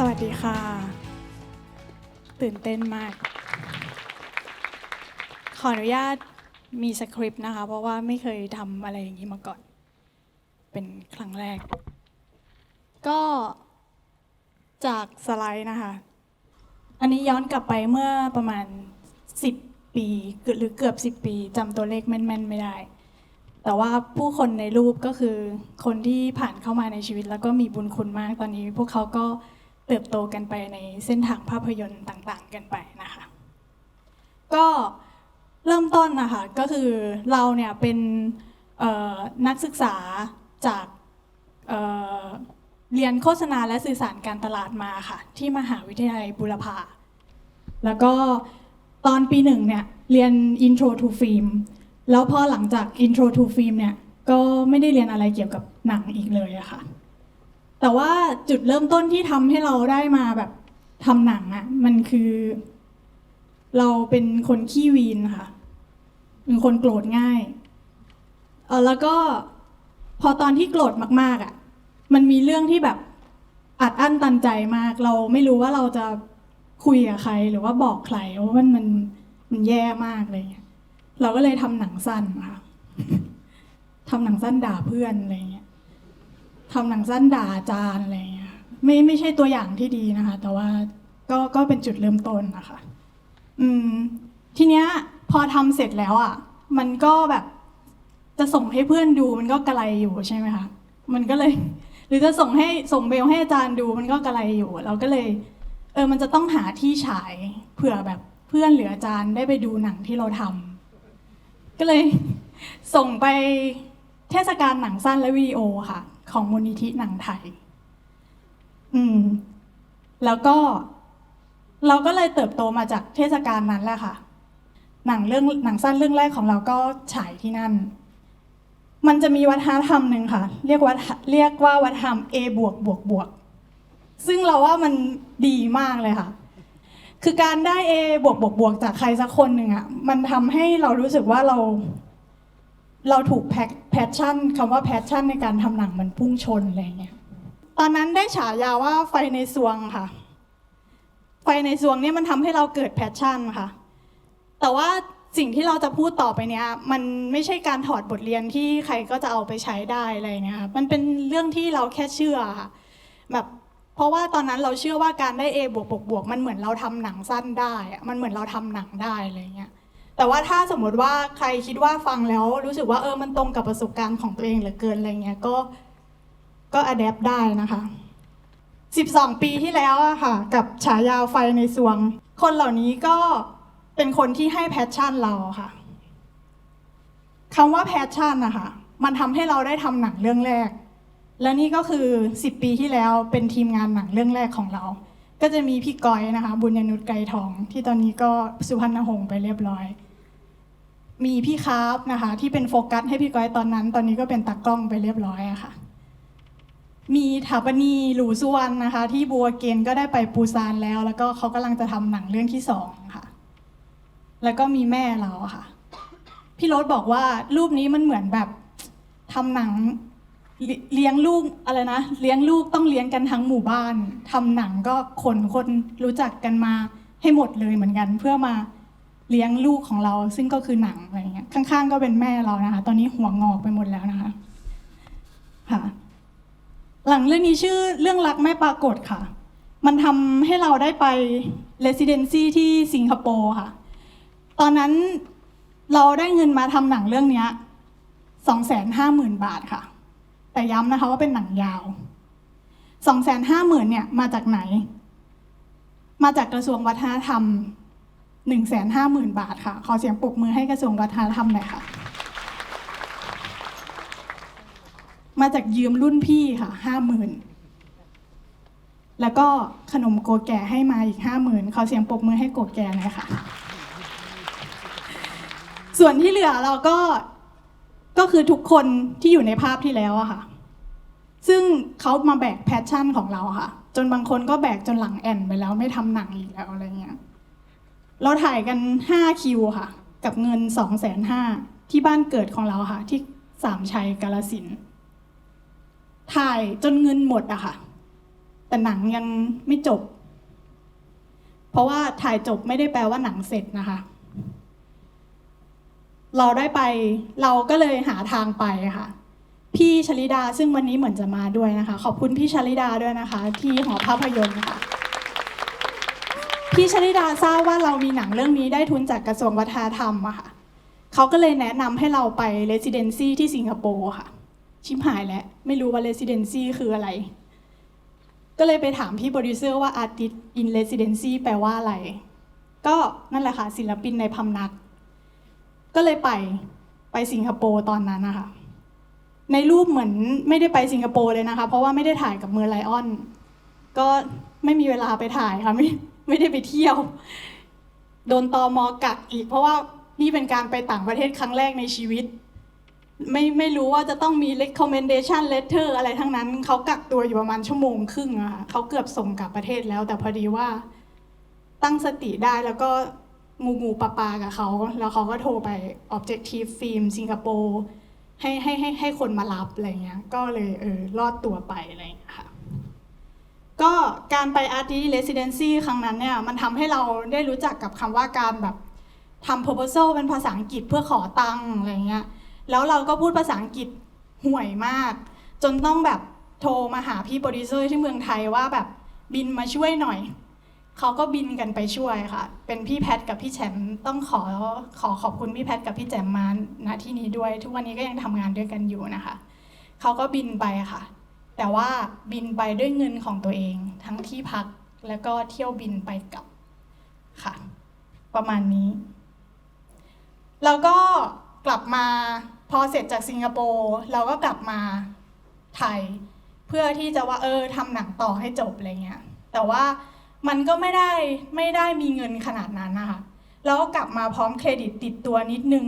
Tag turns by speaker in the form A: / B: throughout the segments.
A: สวัสดีค่ะ ตื่นเต้นมาก ขออนุญาตมีสคริปต์นะคะ เพราะว่าไม่เคยทำอะไรอย่างนี้มาก่อน เป็นครั้งแรก ก็จากสไลด์นะคะ อันนี้ย้อนกลับไปเมื่อประมาณ 10 ปีหรือเกือบ 10 ปีจำตัวเลขแม่น ๆ ไม่ได้ แต่ว่าผู้คนในรูปก็คือคนที่ผ่านเข้ามาในชีวิต แล้วก็มีบุญคุณมากตอนนี้ พวกเขาก็ เติบโตกันไปในเส้นทางภาพยนตร์ต่างๆ กันไปนะคะ ก็เริ่มต้นนะคะก็คือเราเนี่ยเป็นนักศึกษาจากเเรียนโฆษณาและสื่อสารการตลาดมาค่ะ ที่มหาวิทยาลัยบุรพาแล้วก็ตอนปีหนึ่งเนี่ยเรียน Intro to Film แล้วพอหลังจาก Intro to Film เนี่ยก็ไม่ได้เรียนอะไรเกี่ยวกับหนังอีกเลยอะค่ะ แต่ว่าจุดเริ่มต้นที่ทำให้เราได้มาแบบทำหนังอะมันคือ เราเป็นคนขี้วีนค่ะ เป็นคนโกรธง่ายเออแล้วก็พอตอนที่โกรธมาก ๆอะมันมีเรื่องที่แบบอัดอั้นตันใจมาก เราไม่รู้ว่าเราจะคุยกับใคร หรือว่าบอกใครว่ามันมันมันแย่มากอะไรเงี้ยเราก็เลยทำหนังสั้นค่ะทำหนังสั้นด่าเพื่อนอะไรเงี้ย ทำหนังสั้นด่าอาจารย์อะไรเงี้ยไม่ไม่ใช่ตัวอย่างที่ดีนะคะ แต่ว่าก็ก็เป็นจุดเริ่มต้นนะคะ อืม ทีเนี้ยพอทำเสร็จแล้วอะ มันก็แบบ จะส่งให้เพื่อนดูมันก็กระไรอยู่ใช่ไหมคะมันก็เลย หรือจะส่งให้ส่งเบลให้อาจารย์ดูมันก็กระไรอยู่ เราก็เลย เออ มันจะต้องหาที่ฉายเผื่อแบบเพื่อนหรืออาจารย์ได้ไปดูหนังที่เราทำก็เลยส่งไปเทศกาลหนังสั้นและวิดีโอค่ะ ของมูลนิธิหนังไทย อืม แล้วก็ เราก็เลยเติบโตมาจากเทศกาลนั้นแหละค่ะ หนังเรื่องหนังสั้นเรื่องแรกของเราก็ฉายที่นั่น มันจะมีวัฒนธรรมหนึ่งค่ะ เรียกว่าเรียกว่าวัฒนธรรม A บวกบวกบวกซึ่งเราว่ามันดีมากเลยค่ะ คือการได้ A บวกบวกบวกจากใครสักคนหนึ่งอะมันทำให้เรารู้สึกว่าเรา เราถูกแพชชั่นคำว่าแพชชั่นในการทำหนังมันพุ่งชนอะไรเงี้ยตอนนั้นได้ฉายาว่าไฟในซวงค่ะ ไฟในซวงเนี่ยมันทำให้เราเกิดแพชชั่นค่ะ แต่ว่าสิ่งที่เราจะพูดต่อไปเนี้ยมันไม่ใช่การถอดบทเรียนที่ใครก็จะเอาไปใช้ได้อะไรเงี้ยค่ะมันเป็นเรื่องที่เราแค่เชื่อค่ะแบบเพราะว่าตอนนั้นเราเชื่อว่าการได้ A บวกบวกบวกมันเหมือนเราทำหนังสั้นได้อะมันเหมือนเราทำหนังได้อะไรเงี้ย แต่ว่าถ้าสมมติว่าใครคิดว่าฟังแล้ว รู้สึกว่าเออมันตรงกับประสบการณ์ของตัวเองเหลือเกินอะไรเงี้ยก็ก็อัดแอปได้นะคะ 12 ปีที่แล้วอะค่ะ กับฉายาไฟในสวง คนเหล่านี้ก็เป็นคนที่ให้แพชชั่นเราค่ะคำว่าแพชชั่นนะคะมันทำให้เราได้ทำหนังเรื่องแรก และนี่ก็คือ 10 ปีที่แล้วเป็นทีมงานหนังเรื่องแรกของเรา ก็จะมีพี่ก้อยนะคะ บุญยนุชไกรทอง ที่ตอนนี้ก็สุพรรณหงส์ไปเรียบร้อย มีพี่คาร์ฟนะคะ ที่เป็นโฟกัสให้พี่ก้อยตอนนั้น ตอนนี้ก็เป็นตากล้องไปเรียบร้อยอะค่ะ มีถาปนีหลูสุวรรณนะคะ ที่บัวเกนก็ได้ไปปูซานแล้ว แล้วก็เขากำลังจะทำหนังเรื่องที่สองค่ะ แล้วก็มีแม่เราอะค่ะ พี่รถบอกว่ารูปนี้มันเหมือนแบบทำหนังเลเลี้ยงลูกอะไรนะเลี้ยงลูกต้องเลี้ยงกันทั้งหมู่บ้านทำหนังก็คนคนรู้จักกันมาให้หมดเลยเหมือนกัน เพื่อมา เลี้ยงลูกของเราซึ่งก็คือหนังอะไรเงี้ยข้างๆ ก็เป็นแม่เรานะคะ ตอนนี้หัวงอกไปหมดแล้วนะคะค่ะ หลังเรื่องนี้ชื่อเรื่องรักไม่ปรากฏค่ะ มันทำให้เราได้ไป residency ที่สิงคโปร์ค่ะ ตอนนั้นเราได้เงินมาทำหนังเรื่องเนี้สองแสนห้าหมื่นบาทค่ะ แต่ย้ำนะคะว่าเป็นหนังยาวสองแสนห้าหมื่นเนี่ยมาจากไหน มาจากกระทรวงวัฒนธรรม หนึ่งแสนห้าหมื่นบาทค่ะ ขอเสียงปรบมือให้กระทรวงวัฒนธรรมหน่อยค่ะ มาจากยืมรุ่นพี่ค่ะห้าหมื่นแล้วก็ขนมโกแก่ให้มาอีกห้าหมื่นขอเสียงปรบมือให้โกแก่หน่อยค่ะ ส่วนที่เหลือเราก็ก็คือทุกคนที่อยู่ในภาพที่แล้วอะค่ะ ซึ่งเขามาแบกแพชชั่นของเราค่ะ จนบางคนก็แบกจนหลังแอนไปแล้วไม่ทำหนังอีกแล้วอะไรเงี้ย เราถ่ายกัน 5 คิวค่ะ กับเงิน 2 5 0 0 0ที่บ้านเกิดของเราค่ะ ที่สามชัยกาลสิน ถ่ายจนเงินหมดอะค่ะ แต่หนังยังไม่จบ เพราะว่าถ่ายจบไม่ได้แปลว่าหนังเสร็จนะคะ เราได้ไปเราก็เลยหาทางไปค่ะ พี่ชลิดาซึ่งวันนี้เหมือนจะมาด้วยนะคะ ขอบคุณพี่ชลิดาด้วยนะคะ ที่หอภาพยนตร์ค่ะ พี่ชลิดาทราบว่าเรามีหนังเรื่องนี้ได้ทุนจากกระทรวงวัฒนธรรมอะค่ะเขาก็เลยแนะนำให้เราไปเรสซิเดนซีที่สิงคโปร์ค่ะ ชิมหายแล้ว ไม่รู้ว่าเรสซิเดนซีคืออะไร ก็เลยไปถามพี่โปรดิวเซอร์ว่า Artist in Residency แปลว่าอะไร ก็นั่นแหละค่ะ ศิลปินในพำนัก ก็เลยไปไปสิงคโปร์ตอนนั้นนะคะในรูปเหมือนไม่ได้ไปสิงคโปร์เลยนะคะ เพราะว่าไม่ได้ถ่ายกับเมอร์ไลออน ก็ไม่มีเวลาไปถ่ายค่ะ ไม่ได้ไปเที่ยว โดนตอมอกักอีก เพราะว่านี่เป็นการไปต่างประเทศครั้งแรกในชีวิต ไม่ไม่รู้ว่าจะต้องมี recommendation letter อะไรทั้งนั้น เขากักตัวอยู่ประมาณชั่วโมงครึ่งอะเขาเกือบส่งกลับประเทศแล้ว แต่พอดีว่าตั้งสติได้แล้วก็งูงูปลาปากับเขา แล้วเขาก็โทรไป objective film สิงคโปร์ให้ให้ให้ให้คนมารับอะไรเงี้ย ก็เลยเออรอดตัวไปอะไรเงี้ยค่ะ ก็ การไป Art Residency ครั้งนั้นเนี่ยมันทำให้เราได้รู้จักกับคำว่าการแบบทำ proposal เป็นภาษาอังกฤษเพื่อขอตังค์อะไรเงี้ยแล้วเราก็พูดภาษาอังกฤษห่วยมาก จนต้องแบบโทรมาหาพี่โปรดิวเซอร์ที่เมืองไทยว่าแบบบินมาช่วยหน่อย เขาก็บินกันไปช่วยค่ะ เป็นพี่แพทกับพี่แชมป์ต้องขอขอขอบคุณพี่แพทกับพี่แจมมาณที่นี้ด้วย ทุกวันนี้ก็ยังทำงานด้วยกันอยู่นะคะ เขาก็บินไปค่ะ แต่ว่าบินไปด้วยเงินของตัวเอง ทั้งที่พักแล้วก็เที่ยวบินไปกลับค่ะ ประมาณนี้ แล้วก็กลับมาพอเสร็จจากสิงคโปร์เราก็กลับมาไทย เพื่อที่จะว่าเออทำหนังต่อให้จบอะไรเงี้ยแต่ว่ามันก็ไม่ได้ไม่ได้มีเงินขนาดนั้นนะคะแล้วก็กลับมาพร้อมเครดิตติดตัวนิดนึง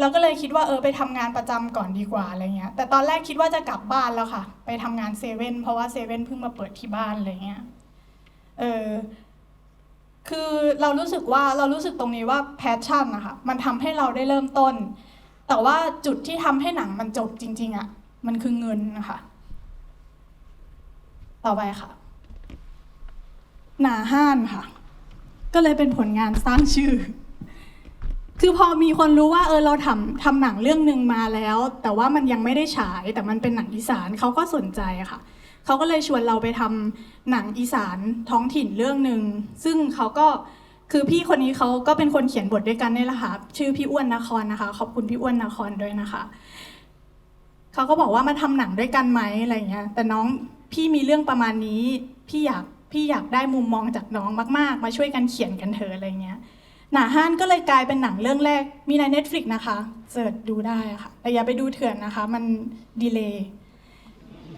A: เราก็เลยคิดว่าเออไปทำงานประจำก่อนดีกว่าอะไรเงี้ยแต่ตอนแรกคิดว่าจะกลับบ้านแล้วค่ะ ไปทำงานเซเว่นเพราะว่าเซเว่นเพิ่งมาเปิดที่บ้านอะไรเงี้ยเออคือเรารู้สึกว่าเรารู้สึกตรงนี้ว่าแพชชั่นนะคะมันทำให้เราได้เริ่มต้น แต่ว่าจุดที่ทำให้หนังมันจบจริง ๆอะ่ะมันคือเงินนะคะ ต่อไปค่ะ หนาห้านค่ะ ก็เลยเป็นผลงานสร้างชื่อ คือพอมีคนรู้ว่าเออเราทำทำหนังเรื่องหนึ่งมาแล้ว แต่ว่ามันยังไม่ได้ฉายแต่มันเป็นหนังอีสานเขาก็สนใจอะค่ะ เขาก็เลยชวนเราไปทำหนังอีสานท้องถิ่นเรื่องหนึ่งซึ่งเขาก็คือพี่คนนี้เขาก็เป็นคนเขียนบทด้วยกันนี่แหละค่ะชื่อพี่อ้วนนครนะคะ ขอบคุณพี่อ้วนนครด้วยนะคะเขาก็บอกว่ามาทำหนังด้วยกันไหมอะไรเงี้ย แต่น้องพี่มีเรื่องประมาณนี้ พี่อยากพี่อยากได้มุมมองจากน้องมาก ๆ มาช่วยกันเขียนกันเถอะอะไรเงี้ย หนาห้านก็เลยกลายเป็นหนังเรื่องแรกมีใน Netflix นะคะเสิร์ชดูได้ค่ะแต่อย่าไปดูเถื่อนนะคะ มันดีเลย์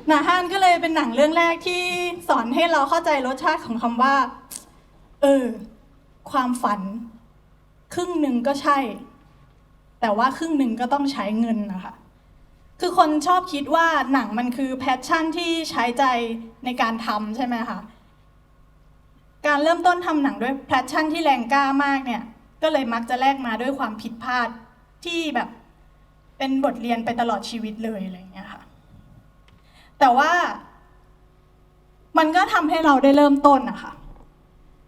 A: หนาห้านก็เลยเป็นหนังเรื่องแรกที่สอนให้เราเข้าใจรสชาติของคำว่า เออ ความฝัน ครึ่งหนึ่งก็ใช่ แต่ว่าครึ่งหนึ่งก็ต้องใช้เงินนะคะ คือคนชอบคิดว่าหนังมันคือแพชชั่นที่ใช้ใจในการทำใช่ไหมคะการเริ่มต้นทำหนังด้วยแพชชั่นที่แรงกล้ามากเนี่ย ก็เลยมักจะแลกมาด้วยความผิดพลาดที่แบบเป็นบทเรียนไปตลอดชีวิตเลยอะไรอย่างเงี้ยค่ะ แต่ว่า มันก็ทำให้เราได้เริ่มต้นนะคะ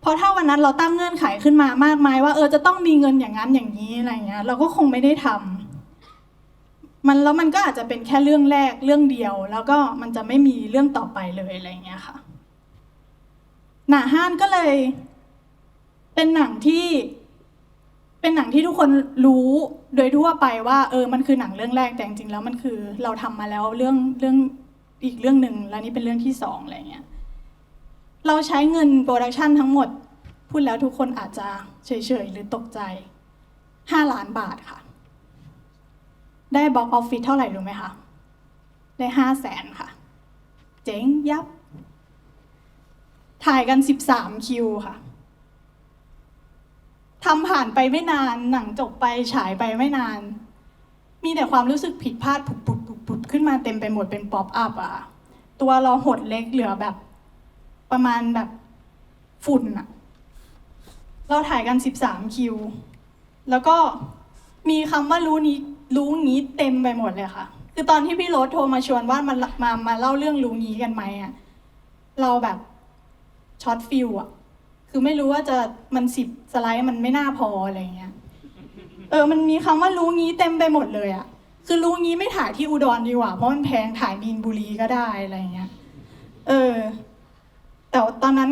A: เพราะถ้าวันนั้นเราตั้งเงื่อนไขขึ้นมามากมายว่าเออจะต้องมีเงินอย่างนั้นอย่างนี้อะไรเงี้ย เราก็คงไม่ได้ทำมันแล้วมันก็อาจจะเป็นแค่เรื่องแรกเรื่องเดียว แล้วก็มันจะไม่มีเรื่องต่อไปเลยอะไรเงี้ยค่ะหนาห้านก็เลย เป็นหนังที่ เป็นหนังที่ทุกคนรู้โดยทั่วไปว่า เออมันคือหนังเรื่องแรกแต่จริงๆแล้วมันคือเราทำมาแล้วเรื่องเรื่องอีกเรื่องหนึ่งแล้วนี่เป็นเรื่องที่สองอะไรเงี้ยเราใช้เงินโปรดักชันทั้งหมด พูดแล้วทุกคนอาจจะเฉยๆ หรือตกใจ 5 ล้านบาทค่ะ ได้บ็อกออฟฟิศเท่าไหร่รู้ไหมคะ ได้ห้าแสนค่ะ เจ๋งยับ ถ่ายกัน 13 คิวค่ะ ทำผ่านไปไม่นานหนังจบไปฉายไปไม่นาน มีแต่ความรู้สึกผิดพลาดผุดปุดปุดปุดขึ้นมาเต็มไปหมดเป็นป๊อปอัพอะตัวเราหดเล็กเหลือแบบ ประมาณแบบฝุ่นอะเราถ่ายกัน13คิว แล้วก็มีคำว่ารู้นี้รู้งี้เต็มไปหมดเลยค่ะ คือตอนที่พี่โรสโทรมาชวนว่ามามามาเล่าเรื่องรู้งี้กันไหมอะเราแบบช็อตฟิลอะ คือไม่รู้ว่าจะมันสิบสไลด์มันไม่น่าพออะไรเงี้ย เออ มันมีคำว่ารู้งี้เต็มไปหมดเลยอะคือรู้งี้ไม่ถ่ายที่อุดรดีกว่าเพราะมันแพงถ่ายมีนบุรีก็ได้อะไรเงี้ย เออ แต่ตอนนั้น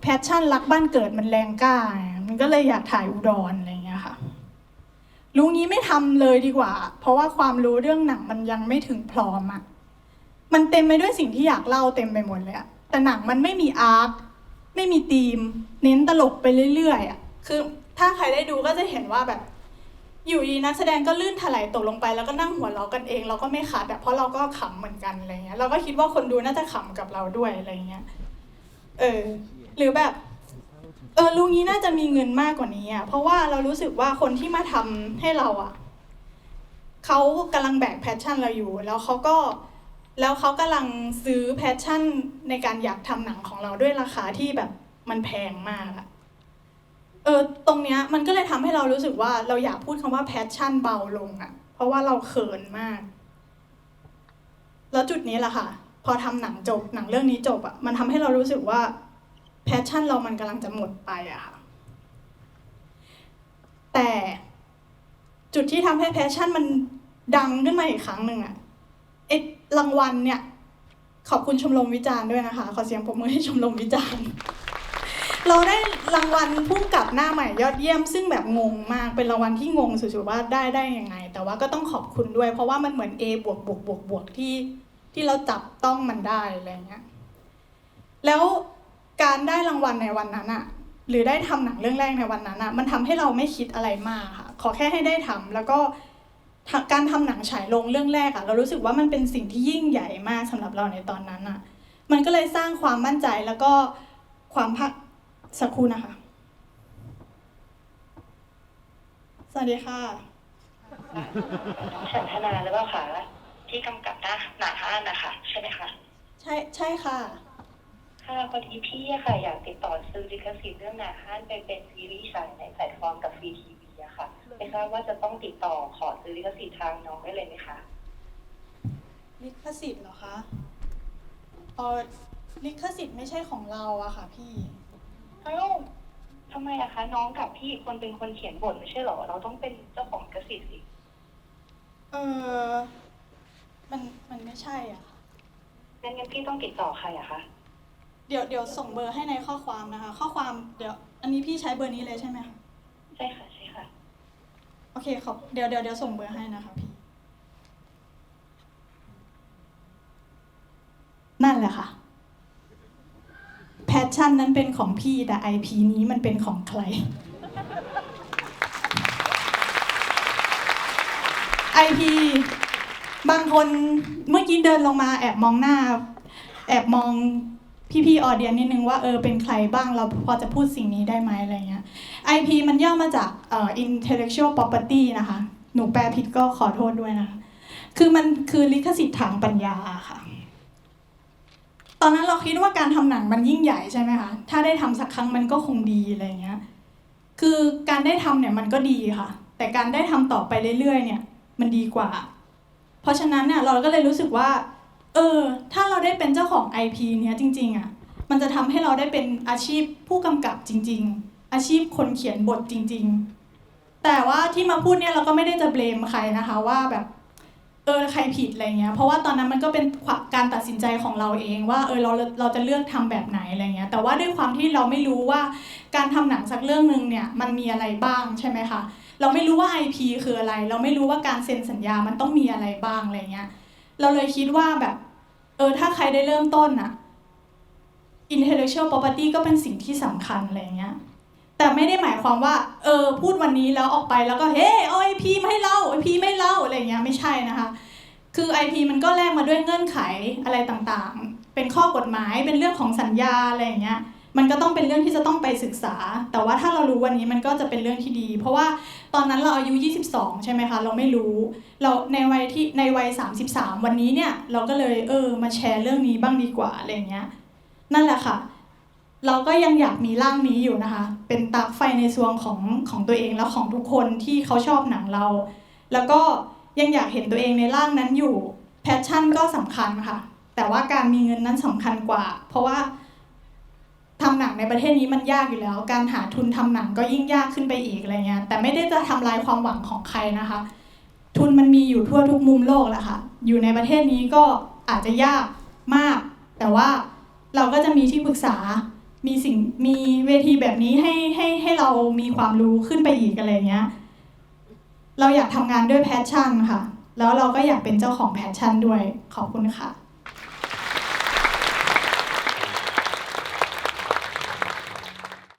A: แพชชั่นรักบ้านเกิดมันแรงกล้า มันก็เลยอยากถ่ายอุดรอะไรเงี้ยค่ะ รู้งี้ไม่ทำเลยดีกว่า เพราะว่าความรู้เรื่องหนังมันยังไม่ถึงพร้อมอะมันเต็มไปด้วยสิ่งที่อยากเล่าเต็มไปหมดเลยอะแต่หนังมันไม่มีอาร์ค ไม่มีธีม เน้นตลกไปเรื่อยๆอะคือถ้าใครได้ดูก็จะเห็นว่าแบบ อยู่ดีนักแสดงก็ลื่นถลายตกลงไปแล้วก็นั่งหัวเราะกันเอง เราก็ไม่ขัดอะเพราะเราก็ขำเหมือนกันอะไรเงี้ยเราก็คิดว่าคนดูน่าจะขำกับเราด้วยอะไรเงี้ยเออ หรือแบบเออลุงนี้น่าจะมีเงินมากกว่านี้อะเพราะว่าเรารู้สึกว่าคนที่มาทำให้เราอะเขากำลังแบกแพชชั่นเราอยู่ แล้วเขาก็ แล้วเขากำลังซื้อแพชชั่นในการอยากทำหนังของเราด้วยราคาที่แบบมันแพงมากอะเออตรงเนี้ยมันก็เลยทำให้เรารู้สึกว่าเราอยากพูดคำว่าแพชชั่นเบาลงอะเพราะว่าเราเขินมาก แล้วจุดนี้แหละค่ะ พอทำหนังจบหนังเรื่องนี้จบอะมันทำให้เรารู้สึกว่าแพชชั่นเรามันกำลังจะหมดไปอะค่ะ แต่จุดที่ทำให้แพชชั่นมันดังขึ้นมาอีกครั้งหนึ่งอะไอ รางวัลเนี่ย ขอบคุณชมรมวิจารณ์ด้วยนะคะ ขอเสียงปรบมือให้ชมรมวิจารณ์ เราได้รางวัลผู้กำกับหน้าใหม่ยอดเยี่ยม ซึ่งแบบงงมากเป็นรางวัลที่งงสุดๆว่าได้ได้ยังไง แต่ว่าก็ต้องขอบคุณด้วย เพราะว่ามันเหมือน A บวกบวกบวกบวกที่ที่เราจับต้องมันได้อะไรเงี้ยแล้วการได้รางวัลในวันนั้นอะหรือได้ทำหนังเรื่องแรกในวันนั้นอะมันทำให้เราไม่คิดอะไรมากค่ะ ขอแค่ให้ได้ทำแล้วก็ การทำหนังฉายลงเรื่องแรกอะเรารู้สึกว่ามันเป็นสิ่งที่ยิ่งใหญ่มากสำหรับเราในตอนนั้นอะมันก็เลยสร้างความมั่นใจแล้วก็ความภาคสักครู่นะคะ สวัสดีค่ะ
B: ฉันธนาหรือเปล่าคะที่กำกับหน้าหนาห้านนะคะใช่ไหมคะ
A: ใช่ใช่ค่ะ
B: ค่ะพอดีพี่อะค่ะ อยากติดต่อซื้อลิขสิทธิ์เรื่องหนาห้านไปเป็นซีรีส์ฉายในแพลตฟอร์มกับฟรีทีวีอะ ค่ะไม่ทราบว่าจะต้องติดต่อขอซื้อลิขสิทธิ์ทางน้องได้เลยไหมคะ
A: ลิขสิทธิ์เหรอคะเออลิขสิทธิ์ไม่ใช่ของเราอะค่ะ พี่
B: เอ้าทำไมอะคะ น้องกับพี่อีกคนเป็นคนเขียนบทไม่ใช่เหรอ เราต้องเป็นเจ้าของลิขสิทธิ์สิ
A: เออ มันมันไม่ใช่อะค่ะ
B: งั้นงั้นพี่ต้องติดต่อใครอะคะ
A: เดี๋ยวเดี๋ยวส่งเบอร์ให้ในข้อความนะคะ ข้อความเดี๋ยว อันนี้พี่ใช้เบอร์นี้เลยใช่ไหมคะ
B: ใช่ค่ะใช่ค่ะ
A: โอเคขอบเดี๋ยวเดี๋ยวเดี๋ยวส่งเบอร์ให้นะคะพี่ นั่นแหละค่ะ แพชชั่นนั้นเป็นของพี่แต่ IP นี้มันเป็นของใคร IP บางคนเมื่อกี้เดินลงมาแอบมองหน้า แอบมองพี่ๆออเดียนนิดนึงว่าเออเป็นใครบ้างเราพอจะพูดสิ่งนี้ได้ไหมอะไรเงี้ย IP มันย่อมาจาก intellectual property นะคะ หนูแปลผิดก็ขอโทษด้วยนะคะ คือมันคือลิขสิทธิ์ทางปัญญาค่ะ ตอนนั้นเราคิดว่าการทำหนังมันยิ่งใหญ่ใช่ไหมคะ ถ้าได้ทำสักครั้งมันก็คงดีอะไรเงี้ย คือการได้ทำเนี่ยมันก็ดีค่ะ แต่การได้ทำต่อไปเรื่อยๆ เนี่ย มันดีกว่า เพราะฉะนั้นเนี่ยเราก็เลยรู้สึกว่า เออ ถ้าเราได้เป็นเจ้าของ IP เนี้ยจริง ๆอะ มันจะทำให้เราได้เป็นอาชีพผู้กำกับจริง ๆ อาชีพคนเขียนบทจริง ๆ แต่ว่าที่มาพูดเนี่ยเราก็ไม่ได้จะเบลมใครนะคะว่าแบบเออใครผิดอะไรเงี้ย เพราะว่าตอนนั้นมันก็เป็นการตัดสินใจของเราเองว่าเออเราเราจะเลือกทำแบบไหนอะไรเงี้ย แต่ว่าด้วยความที่เราไม่รู้ว่าการทำหนังสักเรื่องหนึ่งเนี่ยมันมีอะไรบ้างใช่ไหมคะ เราไม่รู้ว่า IP คืออะไร เราไม่รู้ว่าการเซ็นสัญญามันต้องมีอะไรบ้างอะไรเงี้ย เราเลยคิดว่าแบบเออถ้าใครได้เริ่มต้นอะ intellectual property ก็เป็นสิ่งที่สำคัญอะไรเงี้ย แต่ไม่ได้หมายความว่า เออ พูดวันนี้แล้วออกไปแล้วก็ เฮ้เอาไอพีไมาให้เราไอพีไม่เล่าอะไรเงี้ยไม่ใช่นะคะ คือ IP มันก็แลกมาด้วยเงื่อนไขอะไรต่างๆ เป็นข้อกฎหมาย เป็นเรื่องของสัญญาอะไรอย่างเงี้ย มันก็ต้องเป็นเรื่องที่จะต้องไปศึกษา แต่ว่าถ้าเรารู้วันนี้มันก็จะเป็นเรื่องที่ดี เพราะว่าตอนนั้นเราอายุ 22 ใช่ไหมคะ เราไม่รู้ เราในวัยที่ในวัย 33 วันนี้เนี่ย เราก็เลยเออ มาแชร์เรื่องนี้บ้างดีกว่าอะไรเงี้ย นั่นแหละค่ะ เราก็ยังอยากมีร่างนี้อยู่นะคะ เป็นตากไฟในซวงของของตัวเองและของทุกคนที่เขาชอบหนังเรา แล้วก็ยังอยากเห็นตัวเองในร่างนั้นอยู่ แพชชั่นก็สำคัญค่ะ แต่ว่าการมีเงินนั้นสำคัญกว่า เพราะว่าทำหนังในประเทศนี้มันยากอยู่แล้ว การหาทุนทำหนังก็ยิ่งยากขึ้นไปอีกอะไรเงี้ย แต่ไม่ได้จะทำลายความหวังของใครนะคะ ทุนมันมีอยู่ทั่วทุกมุมโลกแหละค่ะ อยู่ในประเทศนี้ก็อาจจะยากมาก แต่ว่าเราก็จะมีที่ปรึกษา มีสิ่งมีเวทีแบบนี้ให้ให้ให้เรามีความรู้ขึ้นไปอีกอะไรเงี้ย เราอยากทำงานด้วยแพชชั่นค่ะ แล้วเราก็อยากเป็นเจ้าของแพชชั่นด้วยขอบคุณค่ะ